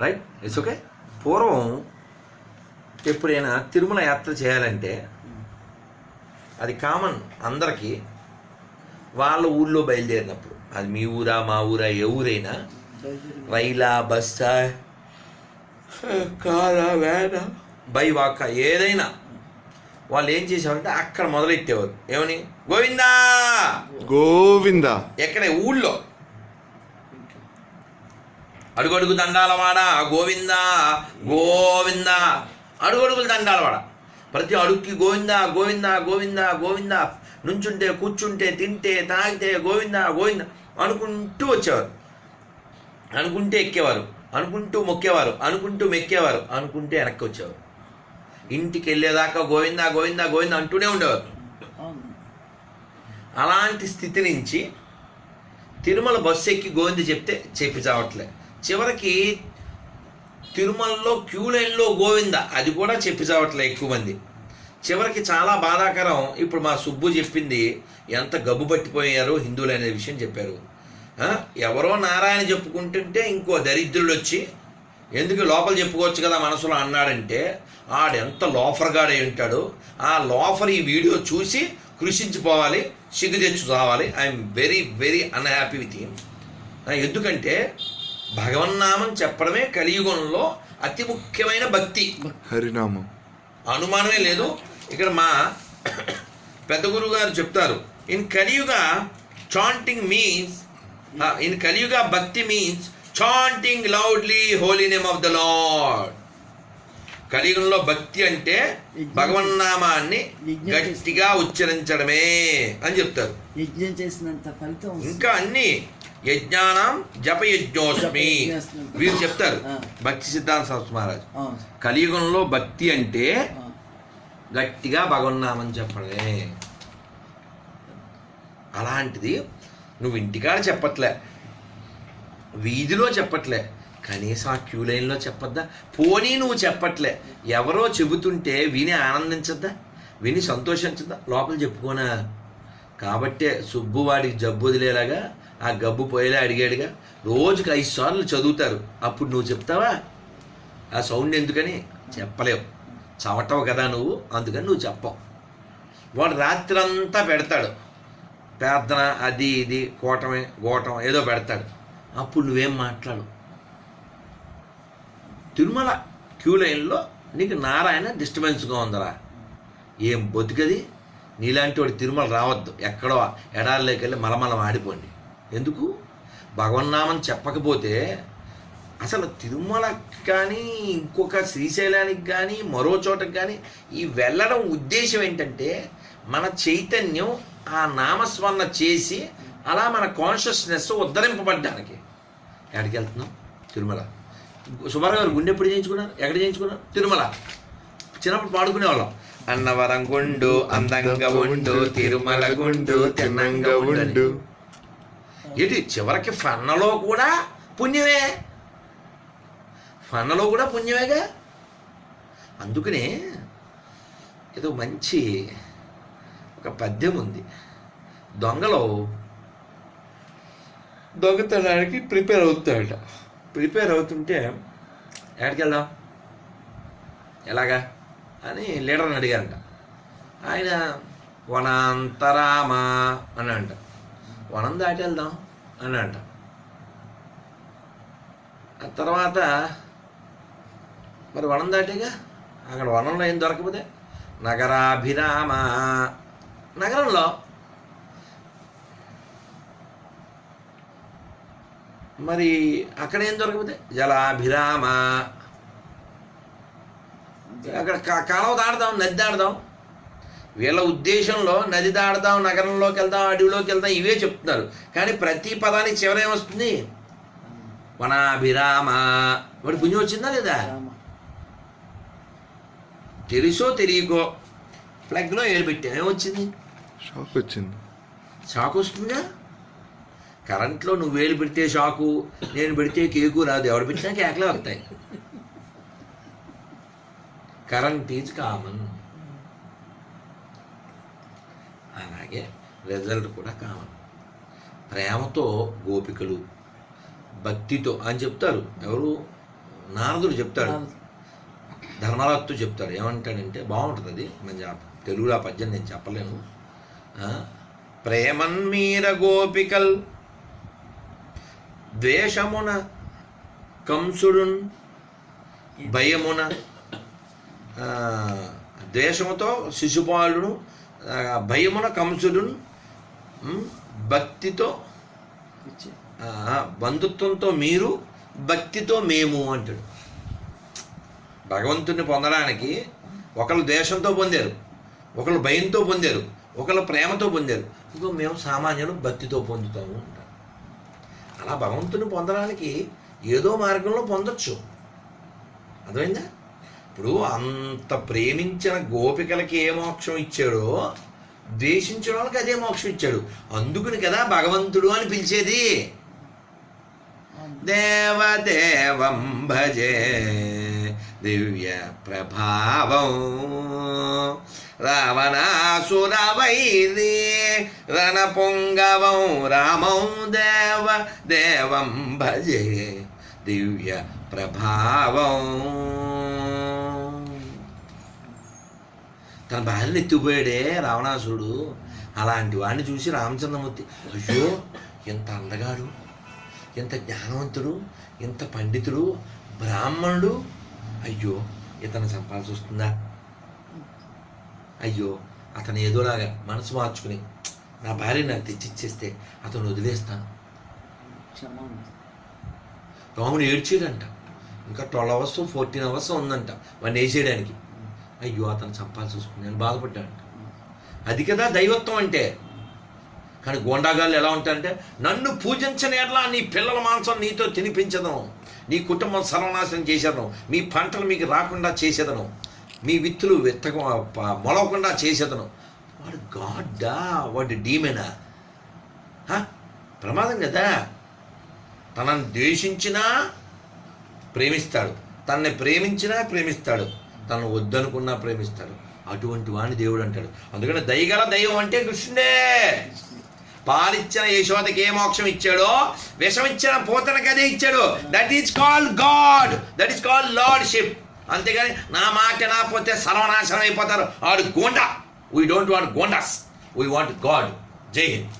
Right it's okay పూర్వం ఎప్పుడైనా తిరుమల యాత్ర చేయాలంటే అది కామన్ అందరికీ వాళ్ళ ఊళ్ళో బయలుదేరినప్పుడు. అది మీ ఊరా మా ఊరా ఏ ఊరైనా. రైలా బస్సా కారా వేనా బై వాక ఏదైనా. వాళ్ళు ఏం చేసేవారంటే అక్కడ మొదలెట్టేవారు. ఏమని? గోవిందా! గోవింద. ఎక్కడ? ఊళ్ళో. అడుగడుగు దండాలవాడ గోవిందా గోవిందా. అడుగడుగులు దండాలవాడ. ప్రతి అడుగుకి గోవిందా గోవిందా గోవిందా గోవిందా. నుంచుంటే కూర్చుంటే తింటే తాగితే గోవిందా గోవిందా. అనుకుంటూ వచ్చేవారు. అనుకుంటే ఎక్కేవారు. అనుకుంటూ మొక్కేవారు. అనుకుంటూ మెక్కేవారు. అనుకుంటే వెనక్కి వచ్చేవారు. ఇంటికి వెళ్ళేదాకా గోవిందా గోవిందా గోవిందా అంటూనే ఉండేవారు. అలాంటి స్థితి నుంచి తిరుమల బస్సు ఎక్కి గోవింద చెప్తే చెప్పి చావట్లే. చివరికి తిరుమలలో క్యూ లైన్లో గోవింద. అది కూడా చెప్పి చావట్లే ఎక్కువ మంది. చివరికి చాలా బాధాకరం. ఇప్పుడు మా సుబ్బు చెప్పింది ఎంత గబ్బు పట్టిపోయారో హిందువులు అనే విషయం చెప్పారు. ఎవరో నారాయణ చెప్పుకుంటుంటే ఇంకో దరిద్రుడు వచ్చి ఎందుకు లోపల చెప్పుకోవచ్చు కదా మనసులో అన్నాడంటే ఆడెంత లోఫర్గాడై ఉంటాడు ఆ లోఫర్ ఈ వీడియో చూసి కృషించిపోవాలి సిగ్గు తెచ్చు రావాలి I'm very very unhappy with him ఎందుకంటే భగవన్నామం చెప్పడమే కలియుగంలో అతి ముఖ్యమైన భక్తి. హరినామం. అనుమానమే లేదు. ఇక్కడ మా పెద్ద గురువు గారు చెప్తారు ఇన్ కలియుగ chanting means in Kaliyuga bhakti means chanting loudly holy name of the Lord కలియుగంలో భక్తి అంటే భగవన్నామాన్ని గట్టిగా ఉచ్చరించడమే అని చెప్తారు. ఇంకా అన్ని యజ్ఞానం జప యజ్ఞోస్మి వీరు చెప్తారు. భక్తి సిద్ధాంత సంస్థ మహారాజ్. కలియుగంలో భక్తి అంటే. గట్టిగా భగవన్నామని చెప్పడమే. అలాంటిది నువ్వు ఇంటికాడ చెప్పట్లే. వీధిలో చెప్పట్లే. కనీసం ఆ క్యూ లైన్లో చెప్పొద్దా? పోనీ నువ్వు చెప్పట్లే. ఎవరో చెబుతుంటే విని ఆనందించద్దా? విని సంతోషించద్దా? లోపల చెప్పుకోనా? కాబట్టే సుబ్బు వాడికి జబ్బు వదిలేలాగా ఆ గబ్బు పోయేలా అడిగాడుగా రోజుకి ఐదు సార్లు చదువుతారు. అప్పుడు నువ్వు చెప్తావా? ఆ సౌండ్ ఎందుకని? చెప్పలేవు. చవటవు కదా నువ్వు అందుకని నువ్వు చెప్పవు. వాడు రాత్రంతా పెడతాడు. ప్రార్థన అది ఇది కోటమే గోటం ఏదో పెడతాడు. అప్పుడు నువ్వేం మాట్లాడు? తిరుమల క్యూ లైన్లో నీకు నారాయణ డిస్టర్బెన్స్గా ఉందరా. ఏం బతుకది? నీలాంటి వాడు తిరుమల రావద్దు. ఎక్కడో ఎడారిలోకి వెళ్ళి మలమలం ఆడిపోండి. ఎందుకు? భగవన్నామం చెప్పకపోతే అసలు తిరుమలకి కానీ ఇంకొక శ్రీశైలానికి కానీ మరో చోటకి కానీ ఈ వెళ్ళడం ఉద్దేశం ఏంటంటే మన చైతన్యం ఆ నామస్మరణ చేసి అలా మన కాన్షియస్నెస్ ఉద్ధరింపబడ్డానికి. ఎక్కడికి వెళ్తున్నాం? తిరుమల. సుమారు గారు గుండె ఎప్పుడు చేయించుకున్నారు? ఎక్కడ చేయించుకున్నారు? తిరుమల. చిన్నప్పుడు పాడుకునేవాళ్ళం. అన్నవరం గుండు అందంగా ఉండు తిరుమల గుండు తిన్నంగా ఉండు ఏంటి చివరికి ఫన్నలో కూడా పుణ్యమే? ఫన్నలో కూడా పుణ్యమేగా? అందుకనే ఏదో మంచి ఒక పద్యం ఉంది. దొంగలో దొంగతనానికి ప్రిపేర్ అవుతాడట. ప్రిపేర్ అవుతుంటే ఎక్కడికి వెళ్దాం? ఎలాగా? అని లీడర్ని అడిగారంట. ఆయన వనాంతరామ అని అంట. వనం దాటి వెళ్దాం. అని అంట ఆ తర్వాత మరి వనం దాటిగా? అక్కడ వనంలో ఏం దొరకపోతే నగరాభిరామ. నగరంలో మరి అక్కడ ఏం దొరకపోతే జలాభిరామ. అక్కడ కా- కాలువ దాడదాం నది దాడదాం వీళ్ళ ఉద్దేశంలో నది దాడదాం నగరంలోకి వెళ్దాం అడవిలోకి వెళ్దాం ఇవే చెప్తున్నారు. కానీ ప్రతి పదానికి చివర ఏమొస్తుంది? వనాభిరామ. వాడి పుణ్యం వచ్చిందా లేదా. తెలుసో తెలియకో. ప్లగ్లో ఏలు పెట్టాం ఏమొచ్చింది? షాక్ వచ్చింది. షాక్ వస్తుందిగా కరెంట్లో నువ్వు వేలు పెడితే షాకు నేను పెడితే కేకు రాదు. ఎవడు పెట్టినా కేకలే వస్తాయి. Current is common. అలాగే రిజల్ట్ కూడా కామన్ ప్రేమతో గోపికలు భక్తితో అని చెప్తారు. ఎవరు? నారదుడు చెప్తాడు. ధర్మరాజుతో చెప్తాడు. ఏమంటాడంటే బాగుంటుంది అది. మంచి ఆ తెలుగులో ఆ పద్యం నేను చెప్పలేను. ప్రేమన్మీర గోపికల్ ద్వేషమున కంసుడున్ భయమున ద్వేషముతో శిశుపాలుడు ఆ, భయమున కంసుడున్ భక్తితో బంధుత్వంతో మీరు భక్తితో మేము అంటాడు. భగవంతుని పొందడానికి ఒకళ్ళు ద్వేషంతో పొందారు ఒకళ్ళు భయంతో పొందారు ఒకళ్ళు ప్రేమతో పొందారు. ఇంకో మేము సామాన్యులు భక్తితో పొందుతాము అంటారు అలా భగవంతుని పొందడానికి ఏదో మార్గంలో పొందొచ్చు. అర్థమైందా? ఇప్పుడు అంత ప్రేమించిన గోపికలకి ఏ మోక్షం ఇచ్చాడో ద్వేషించిన వాళ్ళకి అదే మోక్షం ఇచ్చాడు. అందుకుని కదా భగవంతుడు అని పిలిచేది. దేవదేవం భజే దివ్య ప్రభావం. రావణాసుర రణ రణపుంగవం రామం దేవ దేవం భజే దివ్య ప్రభావం. తన భార్యను ఎత్తిపోయాడే రావణాసురుడు. అలాంటి వాడిని చూసి రామచంద్రమూర్తి అయ్యో ఎంత అందగాడు ఎంత జ్ఞానవంతుడు ఎంత పండితుడు బ్రాహ్మణుడు. అయ్యో ఇతను చంపాల్సి వస్తుందా? అయ్యో అతను ఏదోలాగా మనసు మార్చుకుని నా భార్య నాకు తెచ్చిచ్చేస్తే అతను వదిలేస్తాను. రాముడు ఏడ్చాడంట ఇంకా ట్వెల్వ్ అవర్స్ ఫోర్టీన్ అవర్స్ ఉందంట వాడిని వేసేయడానికి అయ్యో అతను చంపాల్సి వస్తుంది నేను బాధపడ్డాను. అది కదా దైవత్వం అంటే. కానీ గోండాగాళ్ళు ఎలా ఉంటారంటే నన్ను పూజించని ఎట్లా నీ పిల్లల మాంసం నీతో తినిపించదు నీ కుటుంబం సర్వనాశనం చేసేదను మీ పంటలు మీకు రాకుండా చేసేదను మీ విత్తులు విత్తక మొలవకుండా చేసేదను. వాడు గాడ్డా వాడు డీమెనా? ప్రమాదం కదా. తనను ద్వేషించినా ప్రేమిస్తాడు తనని ప్రేమించినా ప్రేమిస్తాడు. తను వద్దనుకున్నా ప్రేమిస్తాడు. అటువంటి వాడిని దేవుడు అంటాడు. అందుకని దయగల దైవం అంటే కృష్ణుడే. పాలిచ్చిన యశోదకి ఏ మోక్షం ఇచ్చాడో విషమిచ్చిన పోతనకి అదే ఇచ్చాడు. That is called God that is called lordship అంతేగాని నా మాట నా పోతే సర్వనాశనం అయిపోతారు. ఆడు goonda. We don't want goondas. We want God Jai Hind.